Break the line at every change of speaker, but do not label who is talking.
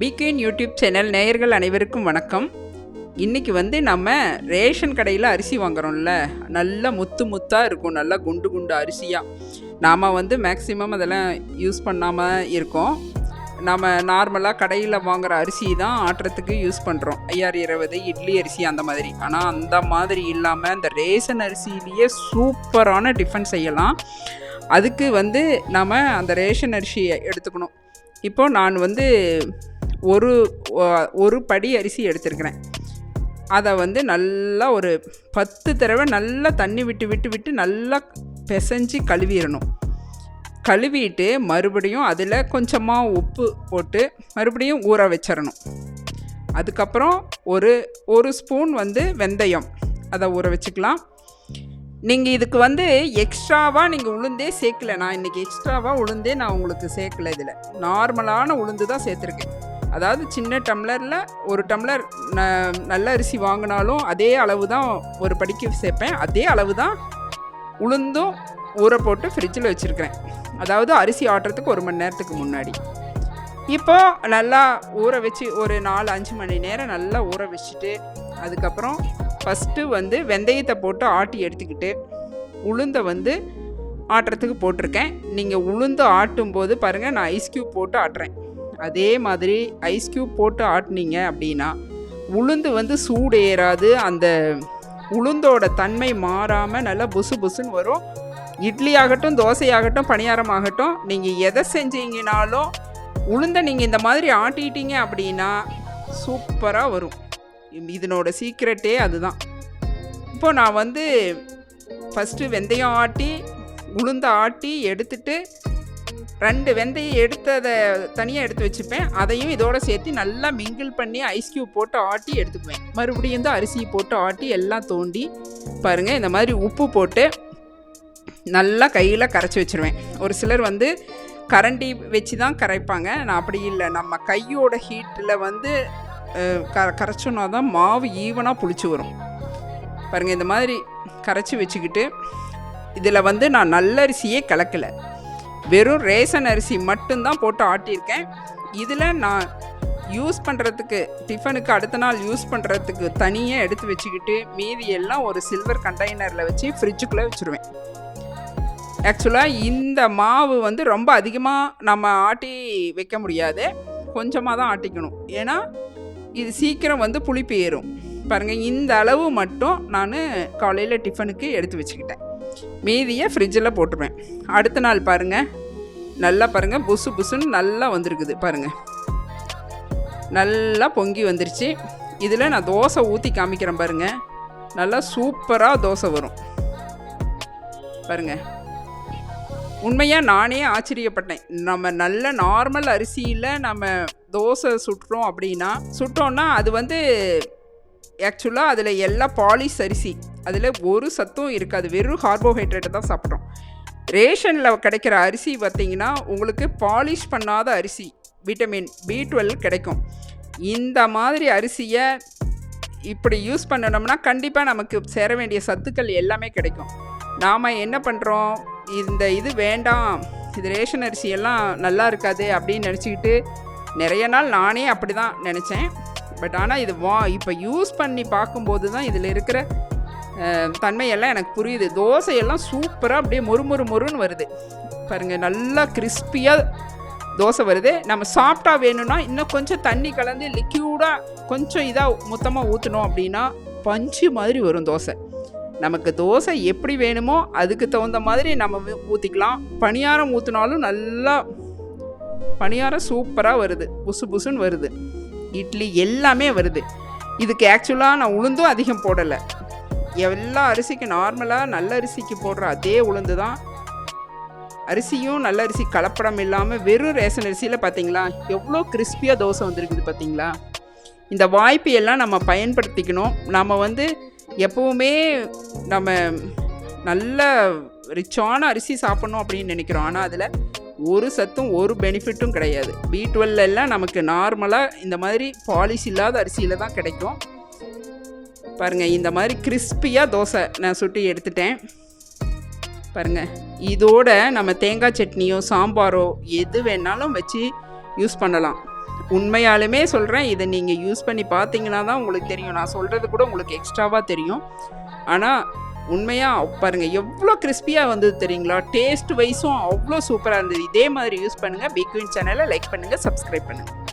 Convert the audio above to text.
Began YouTube channel நேயர்கள் அனைவருக்கும் வணக்கம். இன்றைக்கி வந்து நம்ம ரேஷன் கடையில் அரிசி வாங்குறோம்ல நல்ல முத்து முத்தாக இருக்கும் நல்லா குண்டு குண்டு அரிசியாக நாம் வந்து மேக்ஸிமம் அதெல்லாம் யூஸ் பண்ணாமல் இருக்கோம். நம்ம நார்மலாக கடையில் வாங்குகிற அரிசி தான் ஆட்டுறதுக்கு யூஸ் பண்ணுறோம் ஐயாறு இருபது இட்லி அரிசி அந்த மாதிரி. ஆனால் அந்த மாதிரி இல்லாமல் இந்த ரேஷன் அரிசியிலேயே சூப்பரான டிஃபன் செய்யலாம். அதுக்கு வந்து நாம் அந்த ரேஷன் அரிசியை எடுத்துக்கணும். இப்போது நான் வந்து ஒரு ஒரு படி அரிசி எடுத்திருக்கிறேன். அதை வந்து நல்லா ஒரு பத்து தடவை நல்லா தண்ணி விட்டு விட்டு விட்டு நல்லா பிசைஞ்சு கழுவிடணும். கழுவிட்டு மறுபடியும் அதில் கொஞ்சமாக உப்பு போட்டு மறுபடியும் ஊற வச்சிடணும். அதுக்கப்புறம் ஒரு ஒரு ஸ்பூன் வந்து வெந்தயம். அதை ஊற வச்சுக்கலாம். நீங்கள் இதுக்கு வந்து எக்ஸ்ட்ராவாக நீங்கள் உளுந்தே சேர்க்கல. நான் இன்றைக்கி எக்ஸ்ட்ராவாக உளுந்தே நான் உங்களுக்கு சேர்க்கல இதில். நார்மலான உளுந்து தான் சேர்த்துருக்கேன். அதாவது சின்ன டம்ளரில் ஒரு டம்ளர் ந- நல்ல அரிசி வாங்கினாலும் அதே அளவு தான் ஒரு படிக்கு சேர்ப்பேன். அதே அளவு தான் உளுந்தும் ஊற போட்டு ஃப்ரிட்ஜில் வச்சுருக்கிறேன். அதாவது அரிசி ஆட்டுறதுக்கு ஒரு மணி நேரத்துக்கு முன்னாடி. இப்போ நல்லா ஊற வச்சு ஒரு நாலு அஞ்சு மணி நேரம் நல்லா ஊற வச்சுட்டு அதுக்கப்புறம் ஃபஸ்ட்டு வந்து வெந்தயத்தை போட்டு ஆட்டி எடுத்துக்கிட்டு உளுந்தை வந்து ஆட்டுறதுக்கு போட்டிருக்கேன். நீங்கள் உளுந்து ஆட்டும் போது பாருங்கள் நான் ஐஸ் க்யூப் போட்டு ஆட்டுறேன். அதே மாதிரி ஐஸ் க்யூப் போட்டு ஆட்டினீங்க அப்படின்னா உளுந்து வந்து சூடு ஏறாது. அந்த உளுந்தோட தன்மை மாறாமல் நல்லா புசு புசுன்னு வரும். இட்லி ஆகட்டும் தோசை ஆகட்டும் பணியாரம் ஆகட்டும் நீங்கள் எதை செஞ்சீங்கனாலும் உளுந்தை நீங்கள் இந்த மாதிரி ஆட்டிட்டீங்க அப்படின்னா சூப்பராக வரும். இதனோட சீக்ரெட்டே அதுதான். இப்போ நான் வந்து ஃபஸ்ட்டு வெந்தயம் ஆட்டி உளுந்த ஆட்டி எடுத்துட்டு ரெண்டு வெந்தயம் எடுத்ததை தனியாக எடுத்து வச்சுப்பேன். அதையும் இதோட சேர்த்து நல்லா மிங்கிள் பண்ணி ஐஸ் கியூப் போட்டு ஆட்டி எடுத்துக்குவேன். மறுபடியும் வந்து அரிசி போட்டு ஆட்டி எல்லாம் தோண்டி பாருங்கள் இந்த மாதிரி உப்பு போட்டு நல்லா கையில் கரைச்சி வச்சிருவேன். ஒரு சிலர் வந்து கரண்டி வச்சு தான் கரைப்பாங்க. நான் அப்படி இல்லை. நம்ம கையோட ஹீட்டில் வந்து க கரைச்சோன்னா தான் மாவு ஈவனாக புளிச்சு வரும். பாருங்கள் இந்த மாதிரி கரைச்சி வச்சுக்கிட்டு இதில் வந்து நான் நல்ல அரிசியே கலக்கலை. வெறும் ரேஷன் அரிசி மட்டும்தான் போட்டு ஆட்டியிருக்கேன். இதில் நான் யூஸ் பண்ணுறதுக்கு டிஃபனுக்கு அடுத்த நாள் யூஸ் பண்ணுறதுக்கு தனியாக எடுத்து வச்சுக்கிட்டு மீதி எல்லாம் ஒரு சில்வர் கண்டெய்னரில் வச்சு ஃப்ரிட்ஜுக்குள்ளே வச்சுருவேன். ஆக்சுவலாக இந்த மாவு வந்து ரொம்ப அதிகமாக நம்ம ஆட்டி வைக்க முடியாது. கொஞ்சமாக தான் ஆட்டிக்கணும். ஏன்னா இது சீக்கிரம் வந்து புளிப்பு ஏறும். பாருங்கள் இந்த அளவு மட்டும் நான் காலையில் டிஃபனுக்கு எடுத்து வச்சுக்கிட்டேன். மீதியை ஃப்ரிட்ஜில் போட்டுருவேன். அடுத்த நாள் பாருங்கள் நல்லா பாருங்கள் புசு புசுன்னு நல்லா வந்திருக்குது. பாருங்கள் நல்லா பொங்கி வந்துருச்சு. இதில் நான் தோசை ஊற்றி காமிக்கிறேன் பாருங்கள் நல்லா சூப்பராக தோசை வரும். பாருங்கள் உண்மையாக நானே ஆச்சரியப்பட்டேன். நம்ம நல்ல நார்மல் அரிசியில் நம்ம தோசை சுட்டுறோம் அப்படின்னா சுட்டோன்னா அது வந்து ஆக்சுவலாக அதில் எல்லா பாலிஷ் அரிசி. அதில் ஒரு சத்தும் இருக்காது. வெறும் கார்போஹைட்ரேட்டை தான் சாப்பிட்றோம். ரேஷனில் கிடைக்கிற அரிசி பார்த்தீங்கன்னா உங்களுக்கு பாலிஷ் பண்ணாத அரிசி விட்டமின் பி டுவெல் கிடைக்கும். இந்த மாதிரி அரிசியை இப்படி யூஸ் பண்ணணும்னா கண்டிப்பாக நமக்கு சேர வேண்டிய சத்துக்கள் எல்லாமே கிடைக்கும். நாம் என்ன பண்ணுறோம் இந்த இது வேண்டாம். இது ரேஷன் அரிசி எல்லாம் நல்லா இருக்காது அப்படின்னு நினச்சிக்கிட்டு நிறைய நாள் நானே அப்படி தான் நினச்சேன். பட் ஆனால் இது வா இப்போ யூஸ் பண்ணி பார்க்கும்போது தான் இதில் இருக்கிற தன்மையெல்லாம் எனக்கு புரியுது. தோசையெல்லாம் சூப்பராக அப்படியே மொறு மொறு மொறுன்னு வருது. பாருங்கள் நல்லா கிறிஸ்பியாக தோசை வருது. நம்ம சாப்பிட்டா வேணும்னா இன்னும் கொஞ்சம் தண்ணி கலந்து லிக்யூடாக கொஞ்சம் இதாக மொத்தமாக ஊற்றினோம் அப்படின்னா பஞ்சு மாதிரி வரும் தோசை. நமக்கு தோசை எப்படி வேணுமோ அதுக்கு தகுந்த மாதிரி நம்ம ஊற்றிக்கலாம் பணியாரம் ஊற்றினாலும் நல்லா பணியாரம் சூப்பராக வருது. புசு புசுன்னு வருது. இட்லி எல்லாமே வருது. இதுக்கு ஆக்சுவலாக நான் உளுந்தும் அதிகம் போடலை. எல்லா அரிசிக்கும் நார்மலாக நல்ல அரிசிக்கு போடுற அதே உளுந்து தான் அரிசியும் நல்ல அரிசி கலப்படம் இல்லாமல் வெறும் ரேஷன் அரிசியில் பார்த்தீங்களா எவ்வளோ கிறிஸ்பியாக தோசை வந்திருக்குது பார்த்தீங்களா இந்த வாய்ப்பு எல்லாம் நம்ம பயன்படுத்திக்கணும். நம்ம வந்து எப்போவுமே நம்ம நல்ல ரிச்சான அரிசி சாப்பிட்ணும் அப்படின்னு நினைக்கிறோம். ஆனால் அதில் ஒரு சத்தும் ஒரு பெனிஃபிட்டும் கிடையாது. பி எல்லாம் நமக்கு நார்மலாக இந்த மாதிரி பாலிசி இல்லாத அரிசியில் தான் கிடைக்கும். பாருங்கள் இந்த மாதிரி கிறிஸ்பியாக தோசை நான் சுட்டி எடுத்துட்டேன். பாருங்கள் இதோட நம்ம தேங்காய் சட்னியோ சாம்பாரோ எது வேணாலும் வச்சு யூஸ் பண்ணலாம். உண்மையாலுமே சொல்கிறேன் இதை நீங்கள் யூஸ் பண்ணி பார்த்தீங்கன்னா தான் உங்களுக்கு தெரியும். நான் சொல்கிறது கூட உங்களுக்கு எக்ஸ்ட்ராவாக தெரியும். ஆனால் உண்மையாக பாருங்கள் எவ்வளோ கிறிஸ்பியாக வந்தது தெரியுங்களா? டேஸ்ட் வைஸும் அவ்வளோ சூப்பராக இருந்தது. இதே மாதிரி யூஸ் பண்ணுங்கள் பிக்வின் சேனலை லைக் பண்ணுங்கள் சப்ஸ்கிரைப் பண்ணுங்கள்